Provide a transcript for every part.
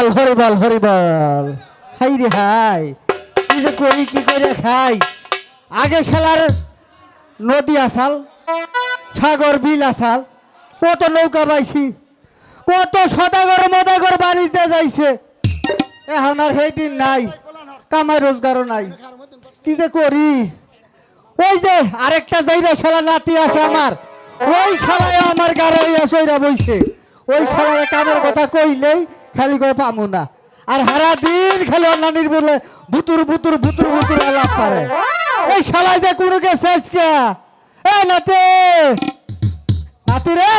হরিবল হরিবল হরিবল high রে high, কি যে করি, কি করে খাই? আগে খেলার নদী আসাল, সাগর, বিল আসাল, কত নৌকা পাইছি, কত সদাগর মদাগর বাড়িতে যাইছে। এখন আর সেই দিন নাই কামাই রোজগারও নাই। কি যে করি? ওই যে আরেকটা জায়গা শালা নাতি আছে আমার, ওই শালায় আমার গাড়ি সইরা বইছে। ওই শালার কামের কথা কইলেই খালি কয়ে পামু না আর সারা দিন খালি অন্যানির বলে ভুতুর ভুতুর ভুতুর ভুতুর আলাপ পারে এই শালায় যে কোনো কে শেষ কে এ নাতি! নাতি রে!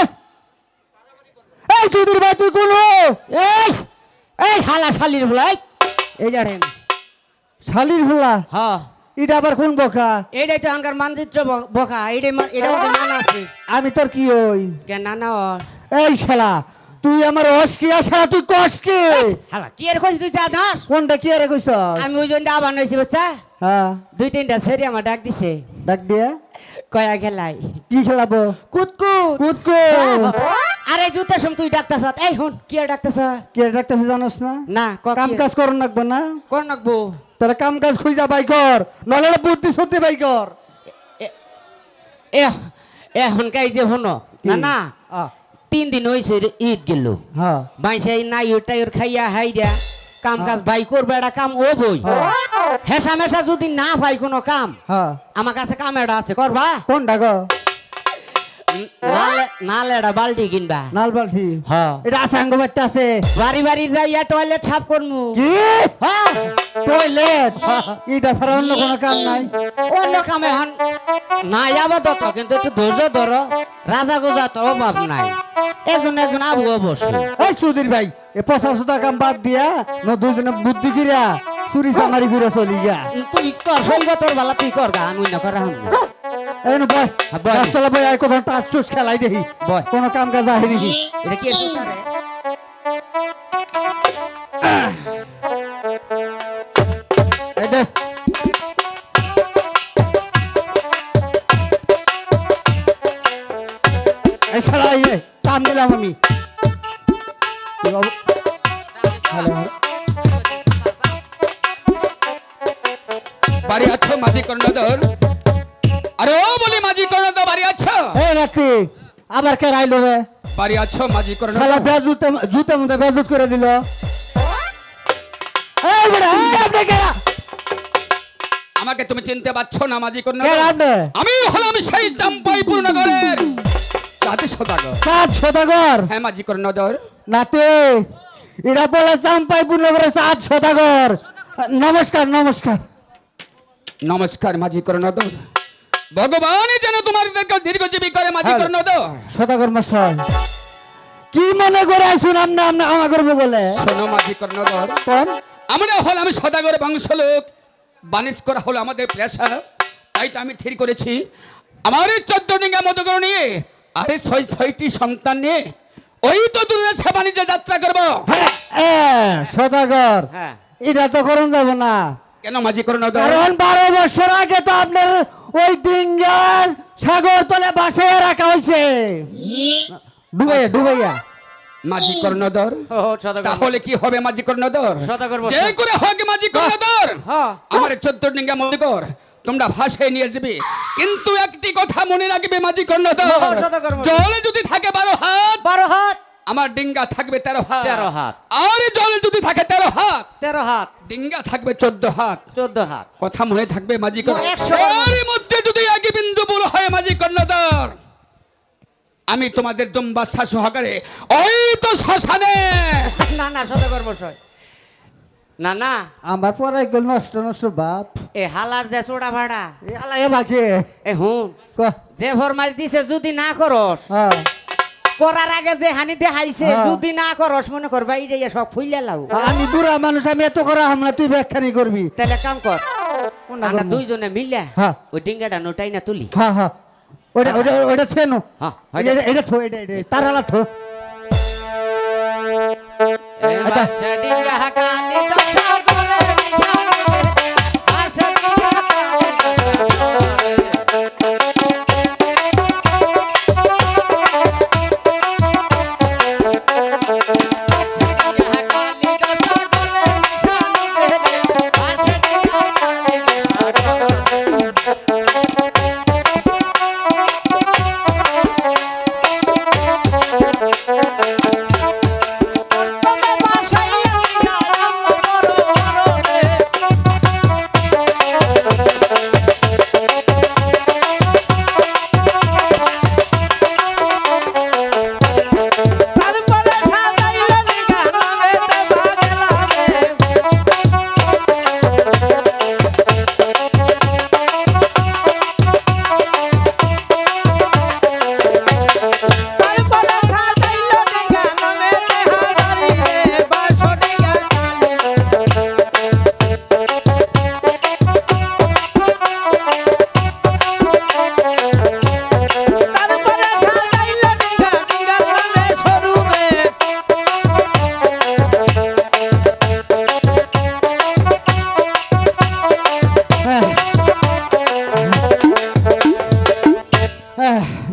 এই চুদির ভাই তুই কোনো এই এই হালা শালির বলাই এই জানেন শালির ভোলা? হ্যাঁ। এটা আবার কোন বকা? এইটাই তো আনকার মানচিত্র বকা। এইটাই এটার মধ্যে নানা আছে। আমি তোর কি ওই কে নানা এই শালা তুই আমার হস কি আর শালা তুই কস কি হালা কি আর কইছিস তুই জানাস কোনটা কি আরে কইছ আমি ওই জন্য আবার নইছি বুঝছা? হ্যাঁ। দুই তিনটা ছেড়ে আমার ডাক দিছে। ডাক দিয়ে। কয়া খেলাই। কি খেলাবো? কুতকুত কুতকুত আরে জুতার সম তুই ডাকতাছ এই হুন কি আর ডাকতাছ কে ডাকতেছে জানোস না? না কাম কাজ করন লাগবো না? কর নাকবো তাহলে কাম কাজ খুঁজা বাই কর নলে বুদ্ধি সত্যি বাই কর। এ এখন কাই যে হন? না না। তিন দিন হয়েছে ঈদ গেল। হ্যাঁ। বাইসে নাই ওটাই ওর খাইয়া হাইরা কাম কাজ ভাই করবে একটা কাম ও বই। হেসা মেশা যদি না ভাই কোনো কাম হ্যাঁ। আমার কাছে কাম এটা আছে করবা? কোনটা গো? একটা কিনবা। নাল বালতি হ্যাঁ এটা আসাঙ্গ বাচ্চা আছে। বাড়ি বাড়ি যাইয়া টয়লেট সাফ করমু। কি? হ্যাঁ টয়লেট? এটা ছাড়া অন্য কোনো কাম নাই। অন্য কাম নাই আপাতত কিন্তু একটু ধৈর্য ধরো। রাজা গোজা তো অভাব নাই। একজন একজন আবু অবশ্যই। এই সুধীর ভাই এ পঁচাশ টাকা কাম বাদ দিয়া ন দুজনে বুদ্ধি কিরা চুরি চামারি করে চলি গা তুই তোর সঙ্গ তোর বেলা তুই কর গা আমি না করা না। এন বয় হ্যাঁ, বয়। আয় কোথাও টাচ টুস খেলাই দেখি বয়। কোনো কাম কাজ আহে নাকি এটা কি? এই দে এই শালা ইয়ে কাম দিলাম আমি। বাড়ি আছো মাঝি কর্ণধর আরে ও বলি মাঝি কর্ণধর বাড়ি আছো? এই রাখি আবার কে রাইলো রে? বাড়ি আছো মাঝি শালা কর্ণধর বেজুতে জুতে মধ্যে বেজুত করে দিল। এই বড় এই আপনি কে আমাকে তুমি চিনতে পারছ না মাঝি কে কর্ণধর আপনি? আমি হলাম সেই চাম্পাইপুর নগরের জাতি সদাগর। সাত শতাগর হ্যাঁ মাঝি কর্ণধর নাতে এরা বলে চাম্পাইপুর নগরে সাত শতাগর নমস্কার নমস্কার। নমস্কার মাঝি কর্ণধর ভগবানই যেন তোমাদেরকে দীর্ঘজীবী করে মাঝি হ্যাঁ। কর্ণধর শতাগর মশাই কি মনে করে আপনি আপনি আমা করব বলে শোনো মাঝি কোন? আমরা হলাম সদাগর বংশলোক। বানিশ করা হলো আমাদের পেশা তাই তো আমি ঠিক করেছি। আমার এই চোদ্দ ডিঙ্গা মধুকর নিয়ে আরে ছয় ছয়টি সন্তান নিয়ে ওই তো দূরে সে বাণিজ্য যাত্রা করব। হ্যাঁ এ, শতাগর হ্যাঁ। এটা তো করুন যাব না। কেন মাঝি কারণ বারো বছর আগে তো আপনার ওই ডিঙ্গার সাগর তলে বাসায় রাখা হয়েছে। ডুবাইয়া ডুবাইয়া। মাঝি কর্ণধর তাহলে কি হবে মাঝি কর্ণধর যে করে হোক মাঝি কর্ণধর হ্যাঁ। আমার চোদ্দ ডিঙ্গা মনে কর তোমরা ভাষায় নিয়ে যাবে। কিন্তু একটি কথা মনে রাখবে মাঝি কর্ণধর হ্যাঁ, জলে যদি থাকে বারো হাত আমার ডিঙ্গা থাকবে তেরো হাত। তেরো হাত। আর জল যদি থাকে তেরো হাত। তেরো হাত। ডিঙ্গা থাকবে চোদ্দ হাত। চোদ্দ হাত। কথা মনে থাকবে মাঝি কর্ণ এর মধ্যে যদি এক বিন্দু বল হয় মাঝি কর্ণধর আমি তোমাদের দম্বাসা সহকারে ওই তো শ্মশানে না না সদাগর বসয় না না। আমার পরে গেল নষ্ট নষ্ট বাপ। এ হালার যে চোড়া ভাড়া। এ আলাই বাকি। এ হুন। যে ফরমাইশ দিছে যদি না করস হ্যাঁ। করার আগে যে হানি দেখাইছে হ্যাঁ। যদি না করস মনে কর ভাই রে সব ফুইলে লাও আমি বুড়া মানুষ আমি এত করা হামলা তুই ব্যাখ্যানি করবি? তাহলে কাম কর আমরা দুইজনে মিলে হ্যাঁ। ওই ডিঙ্গাটা নোটাই না তুলি। হ্যাঁ হ্যাঁ। ওটা ওটা ওটা থেনো হ্যাঁ, এটা এটা থো এটা এটা তারালা থো।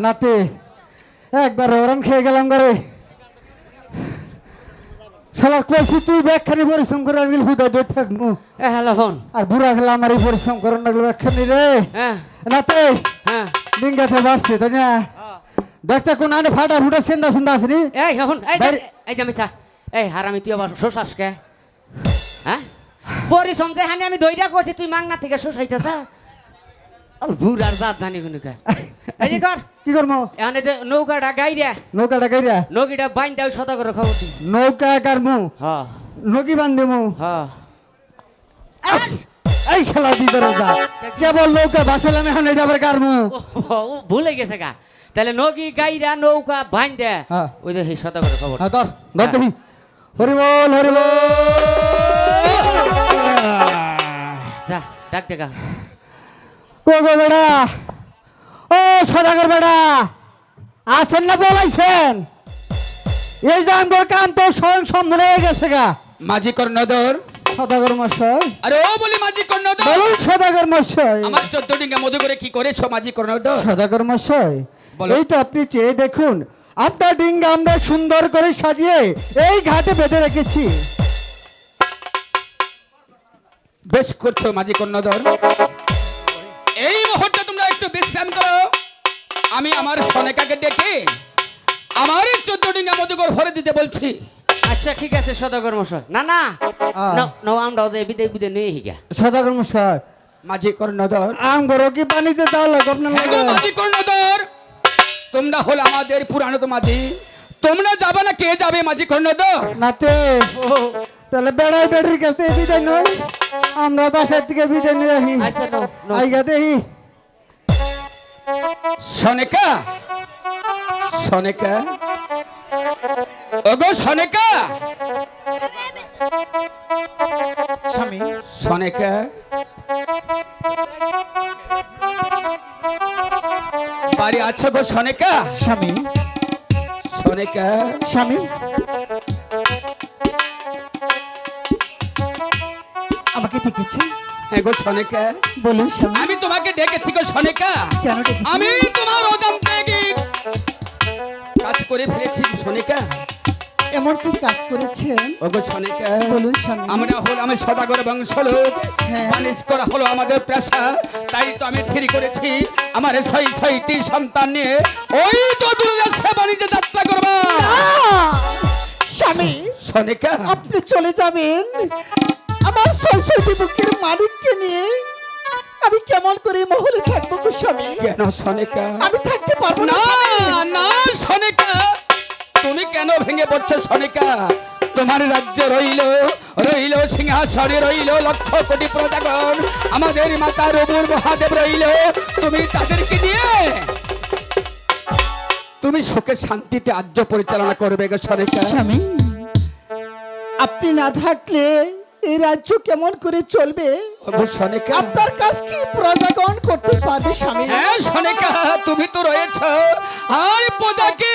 নাতে একবার ওরান খেয়ে গেলাম ঘরে শালা কইছি তুই ব্যাখ্যানি পরিশ্রম করে আমি হুদা দিয়ে থাকব এ হ্যালো ফোন। আর বুড়া খেলা আমার এই পরিশ্রম করার লাগল ব্যাখ্যানি রে। হ্যাঁ। নাতে হ্যাঁ। ডিঙ্গাতে বাসছে তাই না? দেখতে কোন আনে ফাটা ফুটা সেন্দা সুন্দা আসনি এই এখন এই যে- বাইরে- এই যে মিথ্যা এই হারামি তুই আবার শোষাস কে? হ্যাঁ? পরিশ্রম হানি আমি দইটা করছি তুই মাংনা থেকে শোষাইতেছ। ভুরার জাত জানি কোনো কে। এই যে কর? কি করব এখন এই যে নৌকাটা গাইরা নৌকাটা গাইরা নৌকিটা বাইন দাও সদা করে খাব তুই। নৌকা কারমু হ্যাঁ। নকি বান্ধিমু হ্যাঁ। এই শালা ভিতরে যা। কেবল নৌকা ভাসালাম এখন এটা আবার কারমু ও ও ভুলে গেছে গা। তাহলে নৌকি গাইরা নৌকা বাইন দে। হ্যাঁ। ওই যে সদা করে খবর ধর ধর ডাক দেখা ও বেড়া? ও সদাগর বেড়া আছেন না বলাইছেন? এই যে আমার কাম তো স্বয়ং সম্পূর্ণ হয়ে গেছে গা। মাঝি কর্ণধর। সদাগর মশাই। আরে ও বলি মাঝি কর্ণধর। বলুন সদাগর মশাই। আমার চোদ্দ ডিঙ্গা মধু করে কি করেছ মাঝি কর্ণধর? সদাগর মশাই। এই তো আপনি চেয়ে দেখুন আপনার ডিঙ্গা আমরা সুন্দর করে সাজিয়ে এই ঘাটে বেঁধে রেখেছি। বেশ করছ মাঝি কর্ণধর। বিশ্রাম করো। আমি আমার সনেকাকে ডেকে আমার এই চোদ্দ ডিঙ্গা ভরে দিতে বলছি। আচ্ছা ঠিক আছে সদাগর মশাই। না না। আহ। ন- ন আমরা ওদের বিদে বিদে নিয়ে হিগা সদাগর মশাই মাঝি কর্ণধর আম গরো কি পানিতে দাও লাগে আপনার হ্যাঁ? মাঝি কর্ণধর তোমরা হলো আমাদের পুরানো তো মাঝি তোমরা যাবে না কে যাবে মাঝি কর্ণধর নাতে তাহলে বেড়াই বেড়ির কাছে বিদায় নই আমরা বাসার থেকে বিদায় নিয়ে আসি। আচ্ছা। আইগা দেখি। সনেকা? সনেকা? ওগো সনেকা! স্বামী। সনেকা? বাড়ি আছো গো সনেকা? স্বামী। সনেকা? স্বামী। আমাকে ডেকেছে। হ্যাঁ গো সনেকা। বলুন আমি তোমাকে ডেকেছি গো সনেকা। কেন আমি তোমার অজান্তে কাজ করে ফেলেছি সনেকা। এমন কি কাজ করেছেন? ওগো সনেকা। বলুন আমরা হল আমি সদাগর বংশ লোক হ্যাঁ। মানিস করা হলো আমাদের পেশা। তাই তো আমি ঠিক করেছি আমার ছয় ছয়টি সন্তান নিয়ে। ওই তো দূরদেশে বাণিজ্য যাত্রা করবা। স্বামী সনিকা। আপনি চলে যাবেন। আমার সরস্বতী বুকের মালিককে নিয়ে আমি কেমন করে মহলে থাকব গো স্বামী? কেন সনিকা? আমি থাকতে পারব না না সনিকা। তুমি কেন ভেঙে পড়ছো সনিকা? তোমার রাজ্য রইল রইল সিংহাসনে রইল লক্ষ কোটি প্রজাগণ। আমাদের মাতা রবুর মহাদেব রইল। তুমি তাদেরকে নিয়ে তুমি সুখে শান্তিতে আজ্য পরিচালনা করবে গো সনিকা। স্বামী আপনি না থাকলে এই রাজ্য কেমন করে চলবে? আপনার কাজ কি প্রজাগণ করতে পারবে স্বামী? হ্যাঁ সনিকা তুমি তো রয়েছ। আর প্রজাকে।